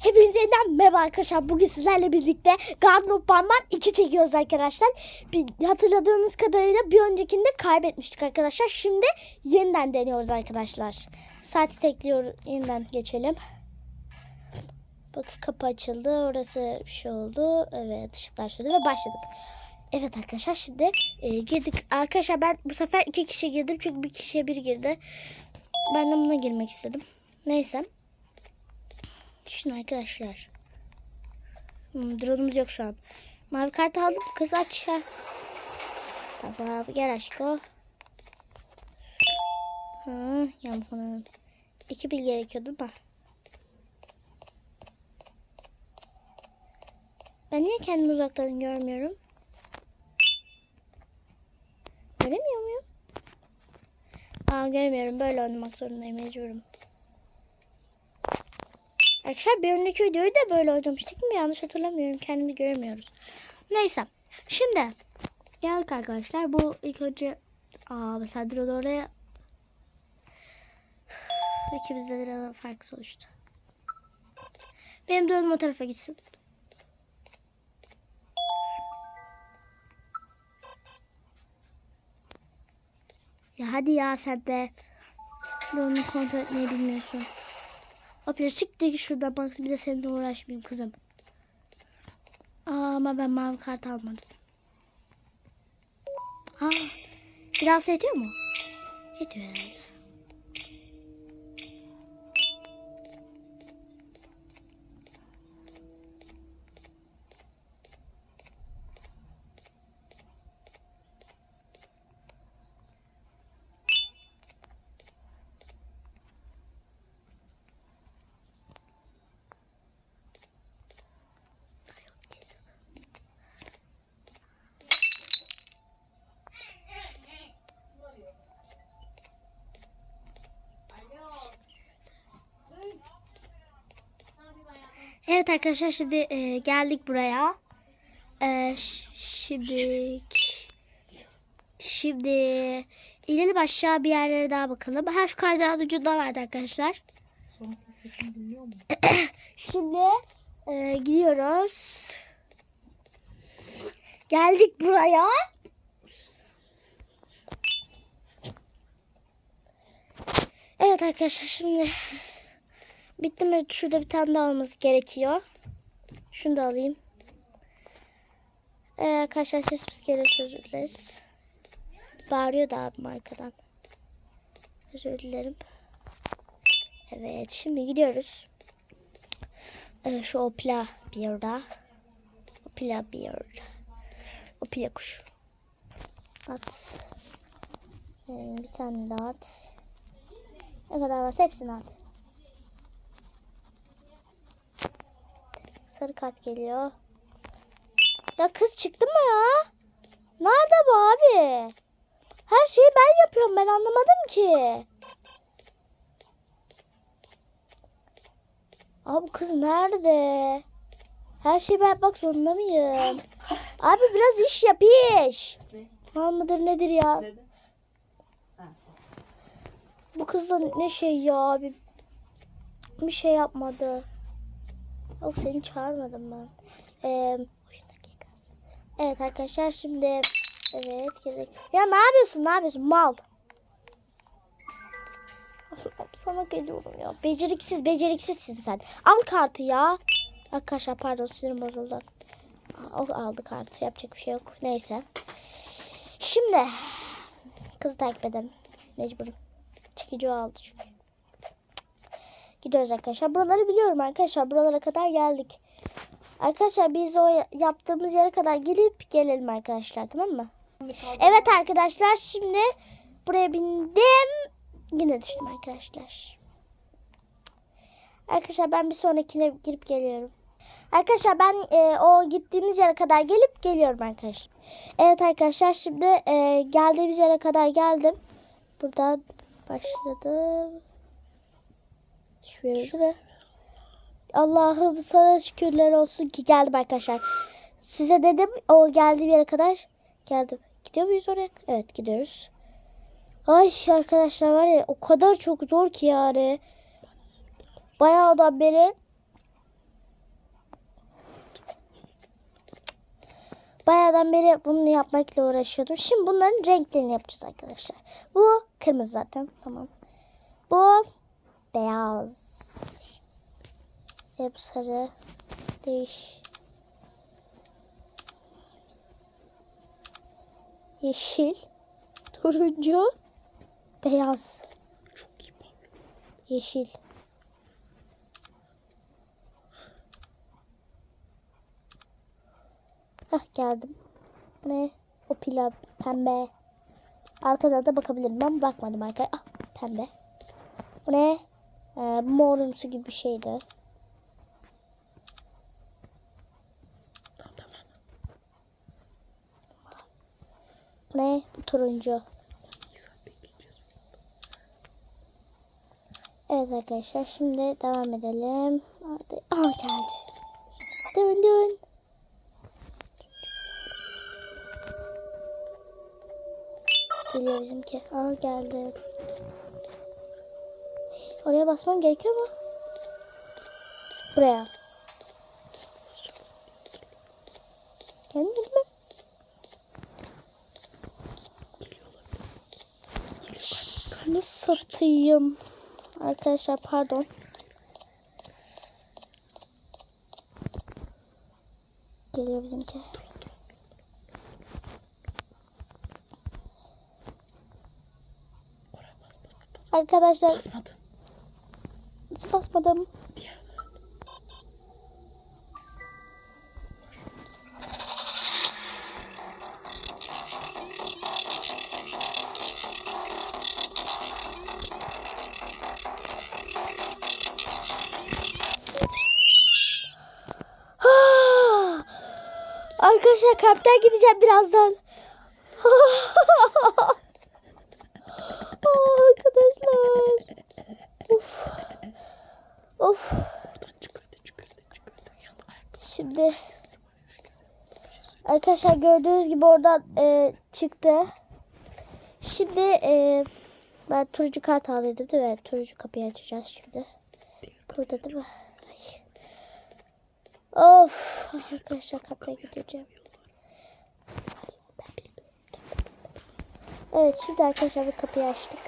Hepinize yeniden merhaba arkadaşlar. Bugün sizlerle birlikte Garden of Banban 2 çekiyoruz arkadaşlar. Bir, hatırladığınız kadarıyla bir öncekinde kaybetmiştik arkadaşlar. Şimdi yeniden deniyoruz arkadaşlar. Saati tekliyor. Yeniden geçelim. Bak kapı açıldı. Orası bir şey oldu. Evet ışıklar söndü ve başladık. Evet arkadaşlar şimdi e, girdik. Arkadaşlar ben bu sefer iki kişi girdim. Çünkü bir kişiye bir girdi. Ben de buna girmek istedim. Neyse. Şunu arkadaşlar. Hmm, drone'umuz yok şu an. Mavi kartı aldım. Kız aç. Ha. Tamam gel aşko. Ha, yağmurun. İki bil gerekiyordu da. Ben niye kendimi uzaktan görmüyorum? Göremiyor muyum? Aa görmüyorum. Böyle oynamak zorundayım. Mecburum. Arkadaşlar bir önceki videoyu da böyle oynamıştık mı? Yanlış hatırlamıyorum. Kendimi göremiyoruz. Neyse. Şimdi geldik arkadaşlar. Bu ilk önce aa mesela drone oraya ikimizde de fark oluştu. Benim drone'um o tarafa gitsin. Ya hadi ya sen de. Drone'u kontrol etmeyi bilmiyorsun. Apya çık de şuradan bak bir de seninle uğraşmayayım kızım. Ama ben mavi kart almadım. Aa, biraz ediyor mu? Ediyor herhalde. Evet arkadaşlar şimdi e, geldik buraya. E, şimdi şimdi inelim aşağı bir yerlere daha bakalım. Ha şu kaydağın ucunda vardı arkadaşlar. Sonrasında sesini dinliyor mu? Şimdi e, gidiyoruz. Geldik buraya. Evet arkadaşlar şimdi bitti mi? Şurada bir tane daha olması gerekiyor. Şunu da alayım. Ee, arkadaşlar sesimiz gelirse özür dileriz. Bağırıyor da abim arkadan. Özür dilerim. Evet şimdi gidiyoruz. Ee, şu opla bir orada. Opla bir orada. Opla kuş. At. Ee, bir tane daha at. Ne kadar varsa hepsini at. Sarı kart geliyor. Ya kız çıktı mı ya? Nerede bu abi? Her şeyi ben yapıyorum ben anlamadım ki. Abi kız nerede? Her şeyi ben yapmak zorunda mıyım? Abi biraz iş yap iş. Ne? Mal mıdır nedir ya? Bu kız da ne şey ya abi. Bir şey yapmadı. Yok seni çağırmadım ben. Ee. Evet arkadaşlar şimdi evet girdik. Ya ne yapıyorsun ne yapıyorsun mal. Sana geliyorum ya. Beceriksiz beceriksizsin sen. Al kartı ya. Arkadaşlar pardon sinirim bozuldu. O aldı kartı yapacak bir şey yok. Neyse. Şimdi kızı takip edelim. Mecburum. Çekici aldı çünkü. Gidiyoruz arkadaşlar. Buraları biliyorum arkadaşlar. Buralara kadar geldik. Arkadaşlar biz o ya- yaptığımız yere kadar gelip gelelim arkadaşlar tamam mı? Evet arkadaşlar şimdi buraya bindim. Yine düştüm arkadaşlar. Arkadaşlar ben bir sonrakine girip geliyorum. Arkadaşlar ben e, o gittiğimiz yere kadar gelip geliyorum arkadaşlar. Evet arkadaşlar şimdi e, geldiğimiz yere kadar geldim. Buradan başladım güç ve Allah'ım sana şükürler olsun ki geldim arkadaşlar. Size dedim o geldiğim yere kadar geldim. Gidiyor muyuz oraya? Evet gidiyoruz. Ay arkadaşlar var ya o kadar çok zor ki yani. Bayağı da beri Bayağıdan beri bunu yapmakla uğraşıyordum. Şimdi bunların renklerini yapacağız arkadaşlar. Bu kırmızı zaten. Tamam. Bu beyaz. Hep sarı. Değiş. Yeşil. Turuncu. Beyaz. Çok iyi. Yeşil. Hah geldim. Ne? O pilav pembe. Arkadan da bakabilirim. Ben bakmadım arkaya. Ah pembe. Bu ne? Ee, morumsu gibi bir şeydi. Ne? Bu turuncu. Evet arkadaşlar şimdi devam edelim. Hadi. Aa geldi. Dön dön. Geliyor bizimki. Aa geldi. Oraya basmam gerekiyor mu? Buraya. Gelmedi mi? Şunu satayım. Arkadaşlar pardon. Geliyor bizimki. Arkadaşlar Basmadın. Nasıl basmadım? Odaya. Arkadaşlar kalpten gideceğim birazdan. Aa, Arkadaşlar. Of. Of. Oradan çık hadi çık hadi çık hadi. Yanında ayak. Şimdi arkadaşlar gördüğünüz gibi oradan e, çıktı. Şimdi e, ben turuncu kart aldıydım değil mi? Evet, turuncu kapıyı açacağız şimdi. Burada değil mi? Ay. Of arkadaşlar kapıya gideceğim. Evet şimdi arkadaşlar bu kapıyı açtık.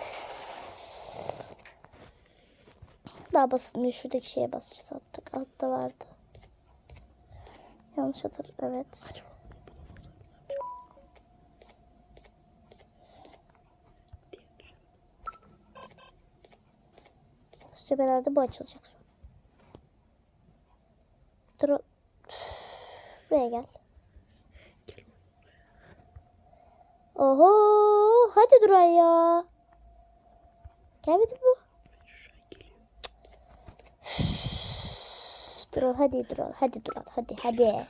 Daha basılmıyor. Şuradaki şeye basacağız attık. Altta vardı. Yanlış hatır. Evet. Sizce herhalde bu açılacak. Dur. Buraya gel. Oho, hadi Duray ya. Gelmedi bu? Şu an geliyor. Dur hadi dur hadi dur hadi hadi.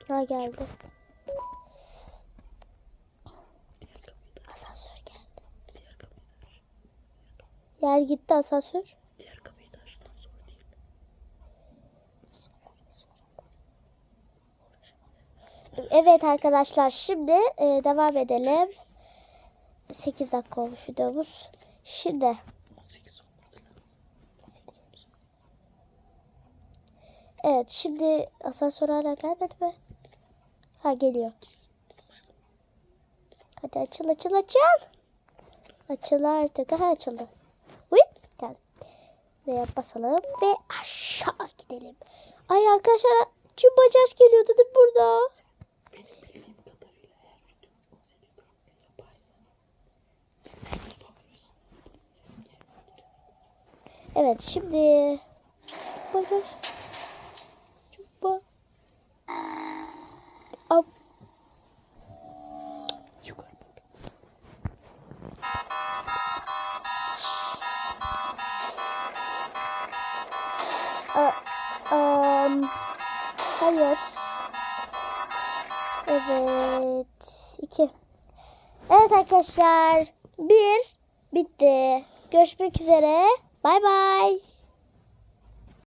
Duray geldi. Asansör geldi. Yer gitti asansör. Evet arkadaşlar şimdi e, devam edelim. 8 dakika olmuş videomuz. Şimdi evet şimdi asansör hala gelmedi mi? Ha geliyor. Hadi açıl açıl açıl. Açıl artık. Ha açıldı. Hop geldi. Buraya basalım ve aşağı gidelim. Ay arkadaşlar Cumbacaş geliyor dedim burada. Benim bildiğim kadarıyla A, am, hayır. Evet. iki. Evet arkadaşlar. Bir. Bitti. Görüşmek üzere. Bay bay.